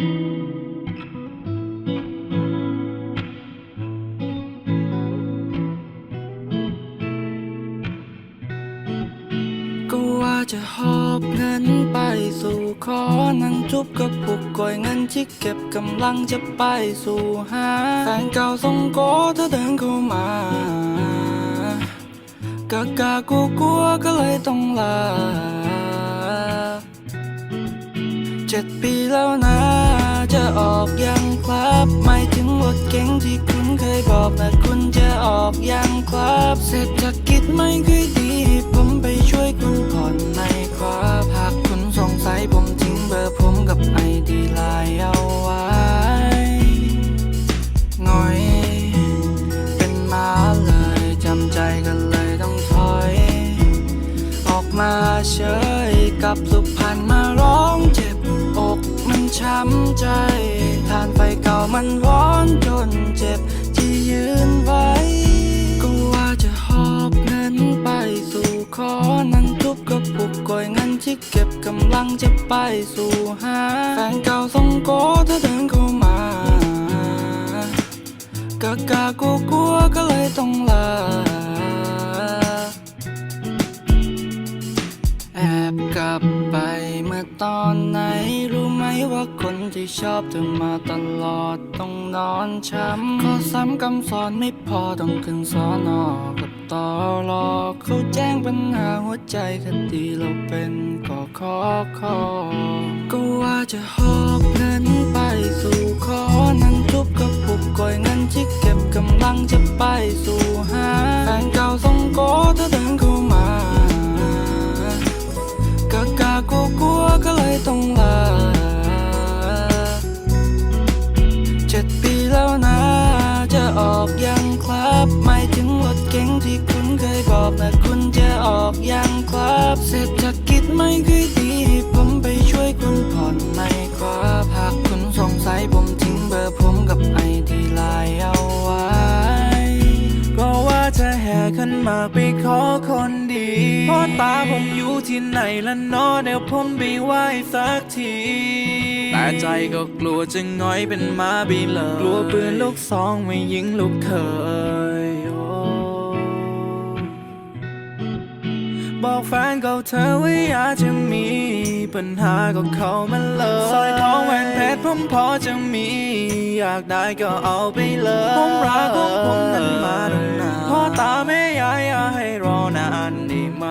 ก็ว่าจะหอบเงินไปสู่ขอนั่งจุบกับปุกก่อยเงินที่เก็บกำลังจะไปสู่หาแฟนเก่าส่งโกเธอเดินเข้ามากะกากูกลัวก็เลยต้องลาเจ็ดปีแล้วนะ ออกยังครับไม่ถึงรถเก๋งที่คุณเคยบอกนะคุณจะออกยังครับเศรษฐกิจไม่ค่อยดี ผมไปช่วยคุณผ่อนในครับหากคุณสงสัยผมทิ้งเบอร์ผมกับไอดีไลน์เอาไว้หน่อยเป็นมาเลยจำใจกันเลยต้องถอย ออกมาเฉยกับสุพรรณมาร้องเจ็บอกมัน ช้ำใจทานไฟเก่ามันร้อนจนเจ็บที่ยืนไว้ ก็ว่าจะหอบเงินไปสู่ขอนั่งทุบกระปุกก่อยเงินที่เก็บกำลังจะไปสู่หาแฟนเก่าส่งโกเธอเดินเข้ามา กากากลัวกลัวก็เลยต้องลาแอบกลับไป ตอนไหนรู้ไหมว่าคนที่ชอบเธอมาตลอดต้องนอนช้ำข้อซ้ำคำสอนไม่พอต้องขึ้นสอนอกับตอรอเขาแจ้งปัญหาหัวใจคดีเราเป็นก่อขอขอก็ว่าจะหอบ ที่คุณเคยบอกนะคุณจะออกยังครับเศรษฐกิจไม่ค่อยดีผมไปช่วยคุณผ่อนในครับหากคุณสงสัยผมทิ้งเบอร์ผมกับไอดีไลน์เอาไว้ก็ว่าจะแห่ขันมาไปขอคนดีพ่อตาผมอยู่ที่ไหนละเนอเดี๋ยวผมไปไหว้สักทีแต่ใจก็กลัวจะง้อยเป็นมาบีเลยกลัวปืนลูกซองไม่ยิงลูกเคย บอกแฟนเก่าเธอว่าอยากจะมี ปัญหาก็เข้ามาเลยสร้อยทองแหวนเพชรผมพอจะมี อยากได้ก็เอาไปเลยผมรักของผมนั้นมาตั้งนานพ่อตาแม่ยายอย่าให้รอนานได้ไหม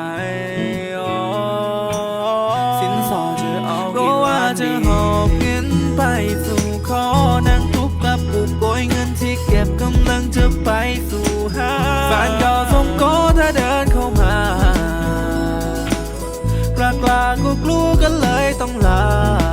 โอ้สินสอดจะเอาก็ว่าจะหอบเงินไปสู่ขอนั่งทุบกระปุกโกยเงินที่เก็บกำลังจะไปสู่หาแฟนเก่าส่งโกถ้าเดินากล้ากล้ากลัวกลัวกันเลยต้องลา